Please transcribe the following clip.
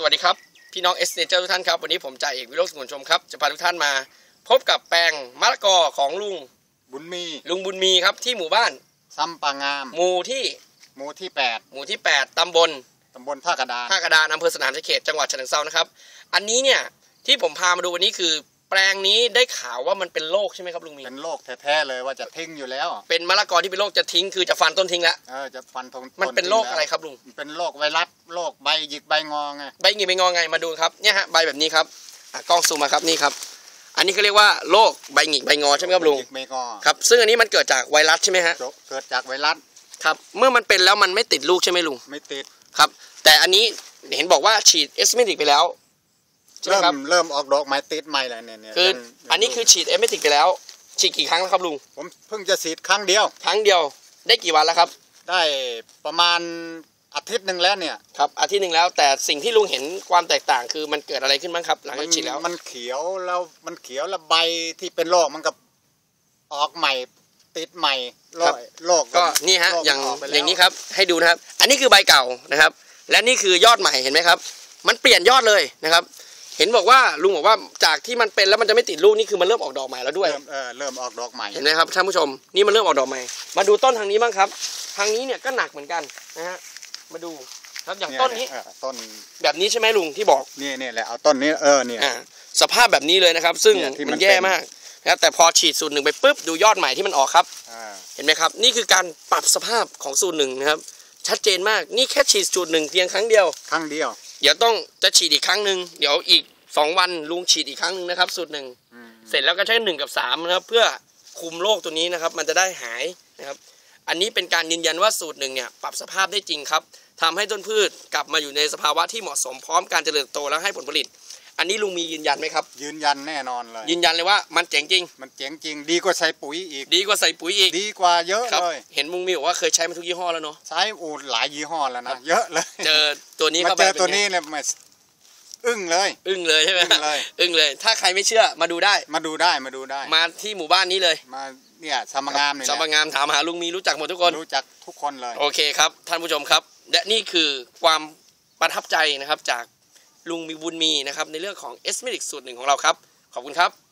สวัสดีครับ พี่น้องเอสเนเจอร์ทุกท่านครับ วันนี้ผมจ่าเอกวิโรจน์สมุนชมครับ จะพาทุกท่านมา พบกับแปลงมะละกอของลุงบุญมี ลุงบุญมีครับที่หมู่บ้านซ้ำปางาม หมู่ที่หมู่ที่หมู่ที่ 8 ตำบล8ตำบลท่ากระดานท่ากระดานอำเภอสนามชัยเขตจังหวัดฉะเชิงเทรานะครับ อันนี้เนี่ยที่ผมพามาดูวันนี้คือ แปลงนี้ได้ข่าวว่ามันเป็นโรคใช่ไหมครับลุงมี เป็นโรคแท้ๆเลยว่าจะทิ้งอยู่แล้ว เป็นมะละกอที่เป็นโรคจะทิ้งคือจะฟันต้นทิ้งแล้วเออจะฟันทงมันเป็นโรคทิ้งแล้วอะไรครับลุงมันเป็นโรคไวรัสโรคใบหยิกใบงอไงใบหงิกใบงอไงมาดูครับเนี่ยฮะใบแบบนี้ครับอะกล้องซูมมาครับนี่ครับ อันนี้เขาเรียกว่าโรคใบหงิกใบงอใช่ไหมครับลุงหยิกใบงอครับซึ่งอันนี้มันเกิดจากไวรัสใช่ไหมฮะเกิดจากไวรัสครับเมื่อมันเป็นแล้วมันไม่ติดลูกใช่ไหมลุงไม่ติดครับ แต่อันนี้เห็นบอกว่าฉีดเอสเมติกไปแล้ว ใช่ไหมเริ่มครับเริ่มออกดอกไม้ติดใหม่แล้วเนี่ยเนี่ยคือยังอันนี้คือฉีดเอสเมติกไปแล้ว ฉีดกี่ครั้งแล้วครับลุงผมเพิ่งจะฉีดครั้งเดียว ครั้งเดียวได้กี่วันแล้วครับ ได้ประมาณอาทิตย์หนึ่งแล้วเนี่ยครับอาทิตย์หนึ่งแล้วแต่สิ่งที่ลุงเห็นความแตกต่างคือมันเกิดอะไรขึ้นบ้างครับ หลังมัจากฉีดแล้วมันเขียวแล้วมันเขียวแล้วใบที่เป็นโรคมันก็ออกใหม่ ติดใหม่โรคโรคก็นี่ฮะโรคมัอย่างกไปแล้วอย่างนี้ครับ ให้ดูนะครับ อันนี้คือใบเก่านะครับ และนี่คือยอดใหม่เห็นไหมครับ มันเปลี่ยนยอดเลยนะครับ เห็นบอกว่าลุงบอกว่าจากที่มันเป็นแล้วมันจะไม่ติดลูกนี่คือมันเริ่มออกดอกใหม่แล้วด้วย เริ่มเออเริ่มออกดอกใหม่ เห็นไหมครับท่านผู้ชมนี่มันเริ่มออกดอกใหม่ มาดูต้นทางนี้บ้างครับ ทางนี้เนี่ยก็หนักเหมือนกันนะฮะมาดูครับอย่างต้นนี้เยเออต้นแบบนี้ใช่ไหมลุงที่บอกนี่นี่แหละเอาต้นนี้เออเนี่ย อ่าสภาพแบบนี้เลยนะครับ ซึ่งเนี่ยที่มันมันแย่เป็น มากนะครับแต่พอฉีดสูตรหนึ่งไปปุ๊บดูยอดใหม่ที่มันออกครับ อ่าเห็นไหมครับ นี่คือการปรับสภาพของสูตรหนึ่งนะครับ ชัดเจนมากนี่แค่ฉีดสูตรหนึ่งเพียงครั้งเดียว ครั้งเดียว เดี๋ยวต้องจะฉีดอีกครั้งหนึ่งเดี๋ยวอีกสองวันลุงฉีดอีกครั้งหนึ่งนะครับสูตรหนึ่งอืมเสร็จแล้วก็ใช้หนึ่งกับสามนะครับ เพื่อคุมโรคตัวนี้นะครับ มันจะได้หายนะครับ อันนี้เป็นการยืนยันว่าสูตรหนึ่งเนี่ยปรับสภาพได้จริงครับทำให้ต้นพืชกลับมาอยู่ในสภาวะที่เหมาะสมพร้อมการเจริญเติบโตและให้ผลผลิต อันนี้ลุงมียืนยันไหมครับ ยืนยันแน่นอนเลย ยืนยันเลยว่ามันเจ๋งจริง มันเจ๋งจริง ดีกว่าใช้ปุ๋ยอีก ดีกว่าใส่ปุ๋ยอีก ดีกว่าเยอะครับเลย เห็นมุงมีบอกว่าเคยใช้มาทุกยี่ห้อแล้วเนาะ ใช้อูดหลายยี่ห้อแล้วนะ เยอะเลย เจอตัวนี้มาเข้าไปเจอป็ตัวไงนี้เนี่ยมาอึ้งเลย อึ้งเลยใช่ไหมอึ้งเลย อึ้งเลย ถ้าใครไม่เชื่อมาดูได้ มาดูได้ มาดูได้ มาที่หมู่บ้านนี้เลย มาเนี่ยสมงามเนี่ยสำนักงานถามหาลุงมีรู้จักหมดทุกคน รู้จักทุกคนเลย โอเคครับท่านผู้ชมครับ และนี่คือความประทับใจนะครับจาก ลุงมีบุญมีนะครับในเรื่องของเอสเมดิกสูตรหนึ่งของเราครับ ขอบคุณครับ